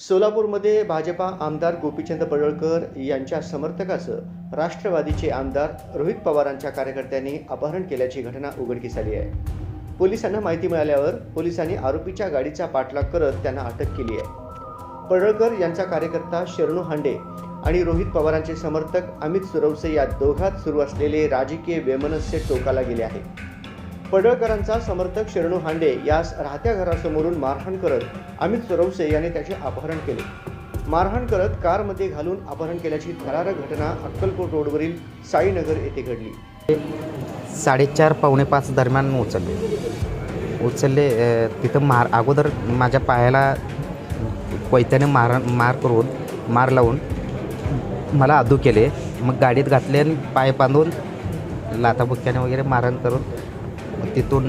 सोलापूरमध्ये भाजपा आमदार गोपीचंद पडळकर यांच्या समर्थकाचं राष्ट्रवादीचे आमदार रोहित पवारांच्या कार्यकर्त्यांनी अपहरण केल्याची घटना उघडकीस आली आहे. पोलिसांना माहिती मिळाल्यावर पोलिसांनी आरोपीच्या गाडीचा पाठलाग करत त्यांना अटक केली आहे. पडळकर यांचा कार्यकर्ता शरणू हांडे आणि रोहित पवारांचे समर्थक अमित सुरवसे या दोघात सुरू असलेले राजकीय वेमनस्य टोकाला गेले आहे. पडळकरांचा समर्थक शरणू हांडे यास राहत्या घरासमोरून मारहाण करत अमित सुरवसे याने त्याचे अपहरण केले. मारहाण करत कारमध्ये घालून अपहरण केल्याची थरारक घटना अक्कलकोट रोडवरील साईनगर येथे घडली. साडेचार पावणे पाच दरम्यान उचलले. उचलले तिथं मार अगोदर माझ्या पायाला कोयत्याने मार मार करून मार लावून मला अदू केले. मग गाडीत घातले आणि पाय बांधून लाथाबुक्क्याने वगैरे मारहाण करून मग तिथून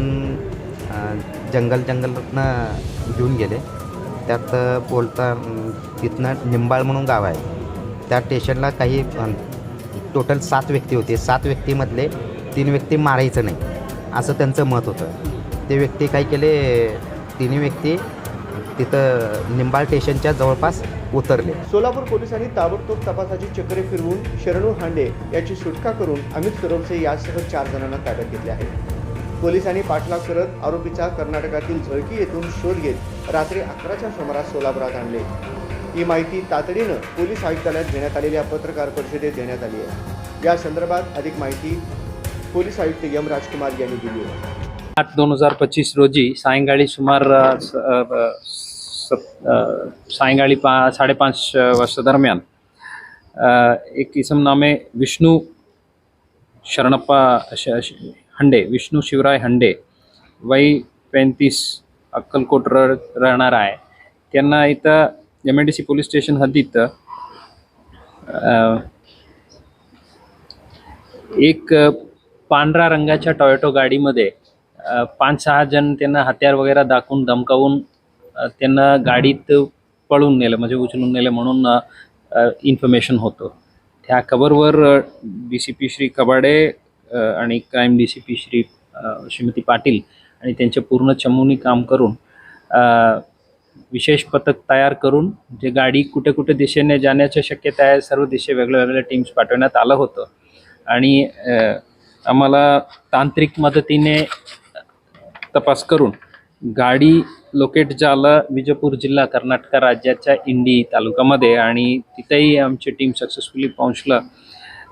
जंगल जंगलातनं घेऊन गेले. त्यात बोलता तिथनं निंबाळ म्हणून गाव आहे. त्या स्टेशनला काही टोटल सात व्यक्ती होते. सात व्यक्तीमधले तीन व्यक्ती मारायचं नाही. असं त्यांचं मत होतं. ते व्यक्ती काय केले तिन्ही व्यक्ती तिथं निंबाळ स्टेशनच्या जवळपास उतरले. सोलापूर पोलिसांनी ताबडतोब तपासाची चक्रे फिरवून शरणू हांडे याची सुटका करून अमित सुरवसे यासह चार जणांना ताब्यात घेतले आहे. पोलिसांनी पाठलाग करत आरोपीचा कर्नाटकातील झळकी येथून शोध घेत रात्री अकराच्या सुमारास सोलापुरात आणले. ही माहिती तातडीनं पोलीस आयुक्तालयात घेण्यात आलेल्या पत्रकार परिषदेत देण्यात आली आहे. या संदर्भात अधिक माहिती पोलीस आयुक्त यम राजकुमार यांनी दिली आहे. आठ दोन हजार पच्चीस रोजी सायंकाळी सुमार स- सायंकाळी पा साडेपाच वाजता दरम्यान एक इसम नामे विष्णू शरणप्पा हंडे विष्णू शिवराय हंडे वय पैंतीस अक्कलकोट र राहणार आहे. त्यांना इथं M I D C police station हद्दीत एक पांढरा पांढऱ्या रंगाच्या टॉयटो गाडीमध्ये पाच सहा जण त्यांना हत्यार वगैरे दाखवून धमकावून त्यांना गाडीत पळून नेलं म्हणजे उचलून नेलं म्हणून इन्फॉर्मेशन होतं. त्या खबरवर D C P Shri Kabade आणि crime D C P Shri Shrimati Patil आणि त्यांचे पूर्ण चमूनी काम करून विशेष पथक तयार करून जे गाडी कुठे कुठे दिशेने जाण्याच्या शक्यता आहे सर्व दिशे वेगळ्या वेगळ्या टीम्स पाठवण्यात आलं होतं. आणि आम्हाला तांत्रिक मदतीने तपास करून गाडी लोकेट झालं विजयपूर जिल्हा कर्नाटक राज्याच्या इंडी तालुक्यामध्ये आणि तिथेही आमची टीम सक्सेसफुली पोहोचलं.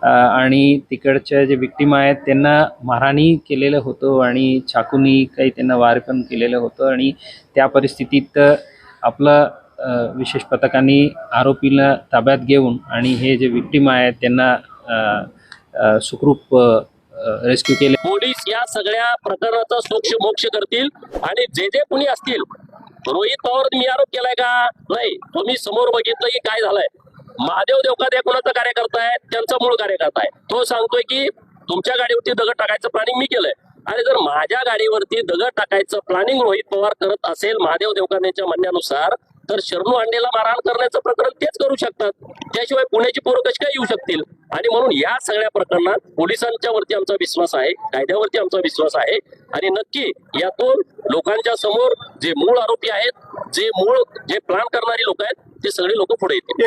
आणि तिकडच्या जे विक्टीम आहेत त्यांना मारहाणी केलेलं होतं आणि चाकूनी काही त्यांना वार पण केलेलं होतं. आणि त्या परिस्थितीत आपलं विशेष पथकांनी आरोपीला ताब्यात घेऊन आणि हे जे विक्टीम आहेत त्यांना सुखरूप रेस्क्यू केले. पोलीस या सगळ्या प्रकरणाचा सोक्ष मोक्ष करतील आणि जे जे कुणी असतील रोहित पवार मी आरोप केलाय का? नाही तुम्ही समोर बघितलं की काय झालंय? महादेव देवकात या कोणाचा कार्यकर्ता मूळ कार्यकर्ता आहे तो सांगतोय की तुमच्या गाडीवरती दगड टाकायचं प्लॅनिंग मी केलंय. आणि जर माझ्या गाडीवरती दगड टाकायचं प्लॅनिंग रोहित पवार करत असेल महादेव देवकानेच्या म्हणण्यानुसार तर शरणू अंडेला मारहाण करण्याचं प्रकरण तेच करू शकतात. त्याशिवाय पुण्याची पोरं कशी काय येऊ शकतील? आणि म्हणून या सगळ्या प्रकरणात पोलिसांच्या वरती आमचा विश्वास आहे कायद्यावरती आमचा विश्वास आहे. आणि नक्की यातून लोकांच्या समोर जे मूळ आरोपी आहेत जे मूळ जे प्लॅन करणारी लोक आहेत ते सगळे लोक पुढे येतील.